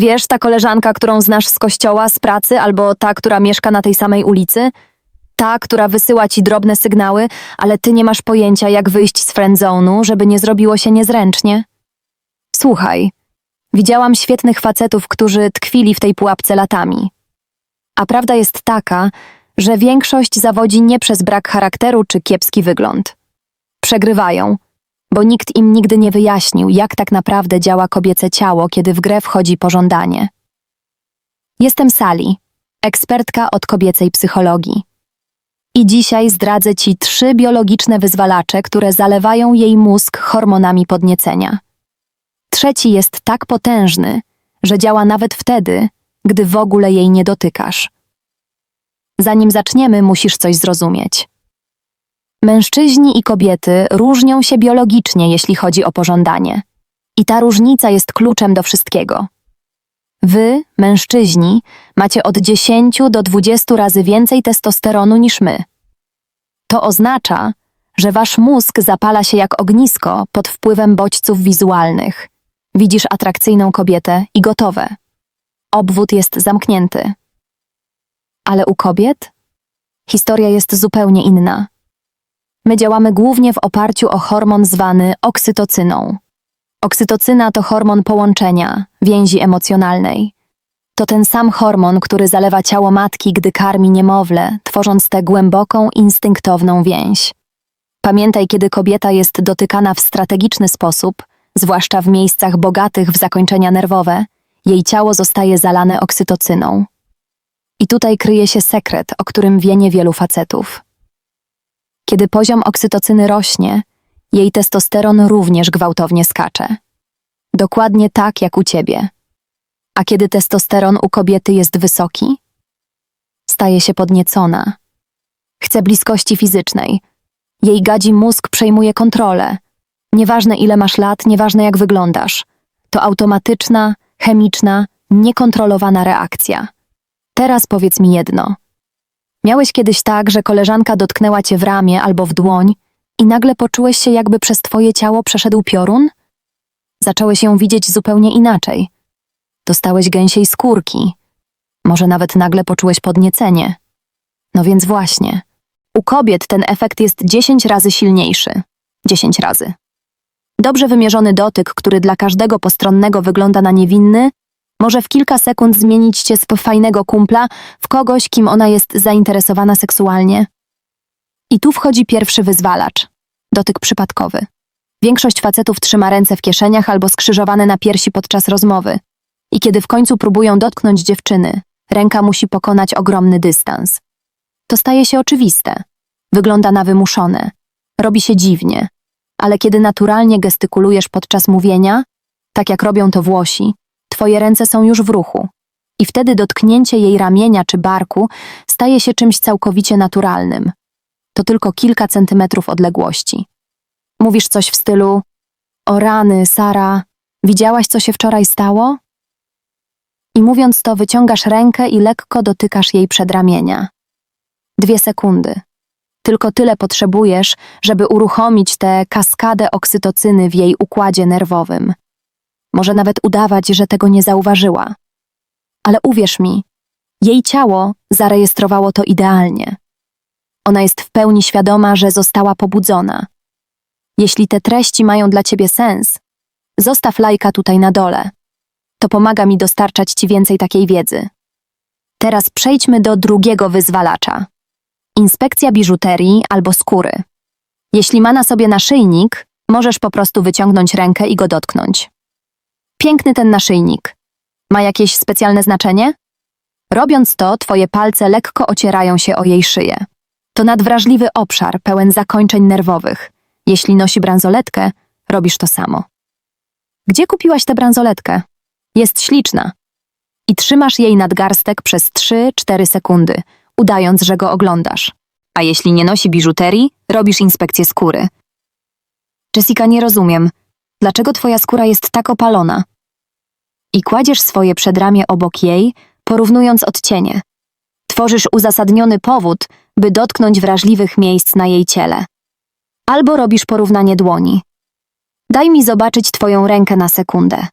Wiesz, ta koleżanka, którą znasz z kościoła, z pracy, albo ta, która mieszka na tej samej ulicy? Ta, która wysyła ci drobne sygnały, ale ty nie masz pojęcia, jak wyjść z friendzonu, żeby nie zrobiło się niezręcznie? Słuchaj, widziałam świetnych facetów, którzy tkwili w tej pułapce latami. A prawda jest taka, że większość zawodzi nie przez brak charakteru czy kiepski wygląd. Przegrywają, bo nikt im nigdy nie wyjaśnił, jak tak naprawdę działa kobiece ciało, kiedy w grę wchodzi pożądanie. Jestem Sali, ekspertka od kobiecej psychologii. I dzisiaj zdradzę Ci trzy biologiczne wyzwalacze, które zalewają jej mózg hormonami podniecenia. Trzeci jest tak potężny, że działa nawet wtedy, gdy w ogóle jej nie dotykasz. Zanim zaczniemy, musisz coś zrozumieć. Mężczyźni i kobiety różnią się biologicznie, jeśli chodzi o pożądanie. I ta różnica jest kluczem do wszystkiego. Wy, mężczyźni, macie od 10 do 20 razy więcej testosteronu niż my. To oznacza, że wasz mózg zapala się jak ognisko pod wpływem bodźców wizualnych. Widzisz atrakcyjną kobietę i gotowe. Obwód jest zamknięty. Ale u kobiet? Historia jest zupełnie inna. My działamy głównie w oparciu o hormon zwany oksytocyną. Oksytocyna to hormon połączenia, więzi emocjonalnej. To ten sam hormon, który zalewa ciało matki, gdy karmi niemowlę, tworząc tę głęboką, instynktowną więź. Pamiętaj, kiedy kobieta jest dotykana w strategiczny sposób, zwłaszcza w miejscach bogatych w zakończenia nerwowe, jej ciało zostaje zalane oksytocyną. I tutaj kryje się sekret, o którym wie niewielu facetów. Kiedy poziom oksytocyny rośnie, jej testosteron również gwałtownie skacze. Dokładnie tak jak u ciebie. A kiedy testosteron u kobiety jest wysoki, staje się podniecona. Chce bliskości fizycznej. Jej gadzi mózg przejmuje kontrolę. Nieważne ile masz lat, nieważne jak wyglądasz. To automatyczna, chemiczna, niekontrolowana reakcja. Teraz powiedz mi jedno. Miałeś kiedyś tak, że koleżanka dotknęła cię w ramię albo w dłoń i nagle poczułeś się, jakby przez twoje ciało przeszedł piorun? Zacząłeś ją widzieć zupełnie inaczej. Dostałeś gęsiej skórki. Może nawet nagle poczułeś podniecenie. No więc właśnie. U kobiet ten efekt jest 10 razy silniejszy. 10 razy. Dobrze wymierzony dotyk, który dla każdego postronnego wygląda na niewinny, może w kilka sekund zmienić cię z fajnego kumpla w kogoś, kim ona jest zainteresowana seksualnie. I tu wchodzi pierwszy wyzwalacz dotyk przypadkowy. Większość facetów trzyma ręce w kieszeniach albo skrzyżowane na piersi podczas rozmowy. I kiedy w końcu próbują dotknąć dziewczyny, ręka musi pokonać ogromny dystans. To staje się oczywiste. Wygląda na wymuszone. Robi się dziwnie. Ale kiedy naturalnie gestykulujesz podczas mówienia, tak jak robią to Włosi, twoje ręce są już w ruchu. I wtedy dotknięcie jej ramienia czy barku staje się czymś całkowicie naturalnym. To tylko kilka centymetrów odległości. Mówisz coś w stylu: O rany, Sara, widziałaś, co się wczoraj stało? I mówiąc to, wyciągasz rękę i lekko dotykasz jej przedramienia. Dwie sekundy. Tylko tyle potrzebujesz, żeby uruchomić tę kaskadę oksytocyny w jej układzie nerwowym. Może nawet udawać, że tego nie zauważyła. Ale uwierz mi, jej ciało zarejestrowało to idealnie. Ona jest w pełni świadoma, że została pobudzona. Jeśli te treści mają dla ciebie sens, zostaw lajka tutaj na dole. To pomaga mi dostarczać ci więcej takiej wiedzy. Teraz przejdźmy do drugiego wyzwalacza. Inspekcja biżuterii albo skóry. Jeśli ma na sobie naszyjnik, możesz po prostu wyciągnąć rękę i go dotknąć. Piękny ten naszyjnik. Ma jakieś specjalne znaczenie? Robiąc to, twoje palce lekko ocierają się o jej szyję. To nadwrażliwy obszar pełen zakończeń nerwowych. Jeśli nosi bransoletkę, robisz to samo. Gdzie kupiłaś tę bransoletkę? Jest śliczna. I trzymasz jej nadgarstek przez 3-4 sekundy, udając, że go oglądasz. A jeśli nie nosi biżuterii, robisz inspekcję skóry. Jessica, nie rozumiem. Dlaczego twoja skóra jest tak opalona? I kładziesz swoje przedramię obok jej, porównując odcienie. Tworzysz uzasadniony powód, by dotknąć wrażliwych miejsc na jej ciele. Albo robisz porównanie dłoni. Daj mi zobaczyć twoją rękę na sekundę.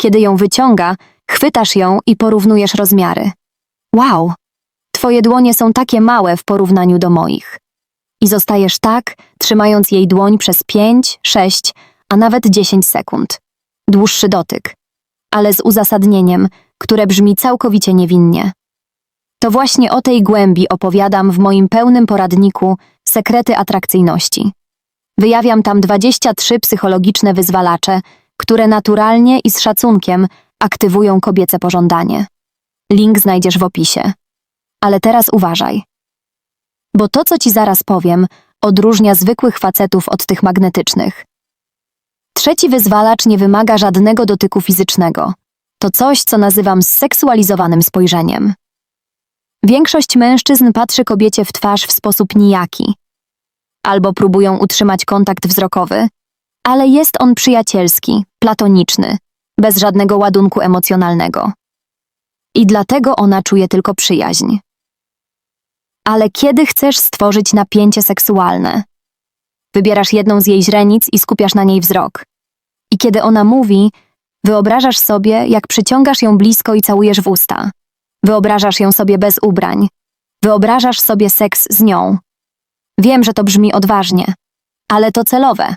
Kiedy ją wyciąga, Chwytasz ją i porównujesz rozmiary. Wow, twoje dłonie są takie małe w porównaniu do moich. I zostajesz tak, trzymając jej dłoń przez 5, 6, a nawet 10 sekund. Dłuższy dotyk, ale z uzasadnieniem, które brzmi całkowicie niewinnie. To właśnie o tej głębi opowiadam w moim pełnym poradniku Sekrety atrakcyjności. Wyjawiam tam 23 psychologiczne wyzwalacze, które naturalnie i z szacunkiem aktywują kobiece pożądanie. Link znajdziesz w opisie. Ale teraz uważaj. Bo to, co ci zaraz powiem, odróżnia zwykłych facetów od tych magnetycznych. Trzeci wyzwalacz nie wymaga żadnego dotyku fizycznego. To coś, co nazywam seksualizowanym spojrzeniem. Większość mężczyzn patrzy kobiecie w twarz w sposób nijaki. Albo próbują utrzymać kontakt wzrokowy, ale jest on przyjacielski, platoniczny, bez żadnego ładunku emocjonalnego. I dlatego ona czuje tylko przyjaźń. Ale kiedy chcesz stworzyć napięcie seksualne? Wybierasz jedną z jej źrenic i skupiasz na niej wzrok. I kiedy ona mówi, wyobrażasz sobie, jak przyciągasz ją blisko i całujesz w usta. Wyobrażasz ją sobie bez ubrań. Wyobrażasz sobie seks z nią. Wiem, że to brzmi odważnie, ale to celowe.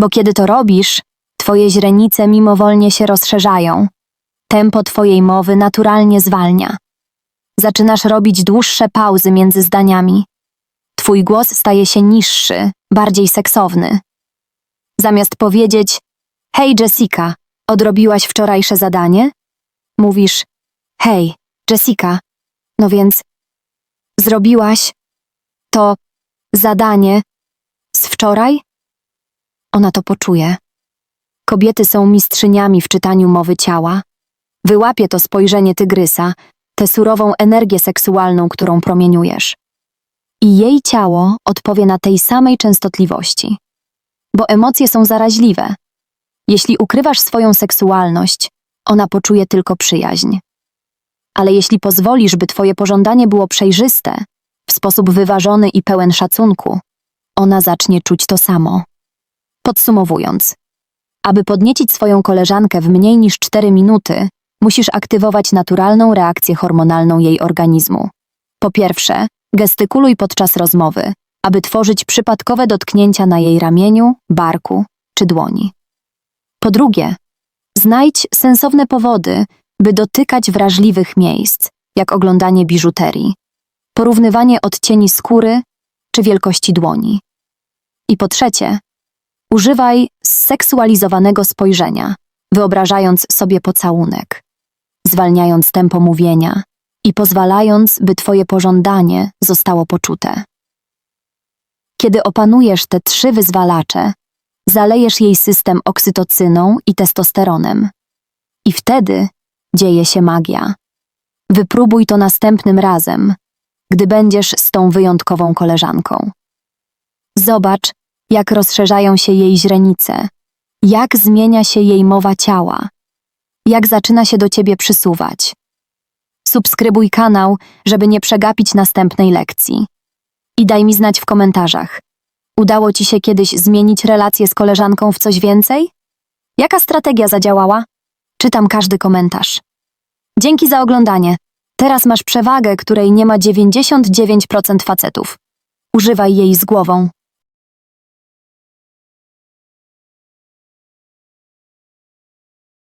Bo kiedy to robisz, twoje źrenice mimowolnie się rozszerzają. Tempo twojej mowy naturalnie zwalnia. Zaczynasz robić dłuższe pauzy między zdaniami. Twój głos staje się niższy, bardziej seksowny. Zamiast powiedzieć: Hej, Jessica, odrobiłaś wczorajsze zadanie? Mówisz: Hej, Jessica, no więc zrobiłaś to zadanie z wczoraj? Ona to poczuje. Kobiety są mistrzyniami w czytaniu mowy ciała. Wyłapie to spojrzenie tygrysa, tę surową energię seksualną, którą promieniujesz. I jej ciało odpowie na tej samej częstotliwości. Bo emocje są zaraźliwe. Jeśli ukrywasz swoją seksualność, ona poczuje tylko przyjaźń. Ale jeśli pozwolisz, by twoje pożądanie było przejrzyste, w sposób wyważony i pełen szacunku, ona zacznie czuć to samo. Podsumowując, aby podniecić swoją koleżankę w mniej niż 4 minuty, musisz aktywować naturalną reakcję hormonalną jej organizmu. Po pierwsze, gestykuluj podczas rozmowy, aby tworzyć przypadkowe dotknięcia na jej ramieniu, barku czy dłoni. Po drugie, znajdź sensowne powody, by dotykać wrażliwych miejsc, jak oglądanie biżuterii, porównywanie odcieni skóry czy wielkości dłoni. I po trzecie, używaj seksualizowanego spojrzenia, wyobrażając sobie pocałunek, zwalniając tempo mówienia i pozwalając, by Twoje pożądanie zostało poczute. Kiedy opanujesz te trzy wyzwalacze, zalejesz jej system oksytocyną i testosteronem. I wtedy dzieje się magia. Wypróbuj to następnym razem, gdy będziesz z tą wyjątkową koleżanką. Zobacz, jak rozszerzają się jej źrenice, jak zmienia się jej mowa ciała, jak zaczyna się do ciebie przysuwać. Subskrybuj kanał, żeby nie przegapić następnej lekcji. I daj mi znać w komentarzach. Udało ci się kiedyś zmienić relację z koleżanką w coś więcej? Jaka strategia zadziałała? Czytam każdy komentarz. Dzięki za oglądanie. Teraz masz przewagę, której nie ma 99% facetów. Używaj jej z głową.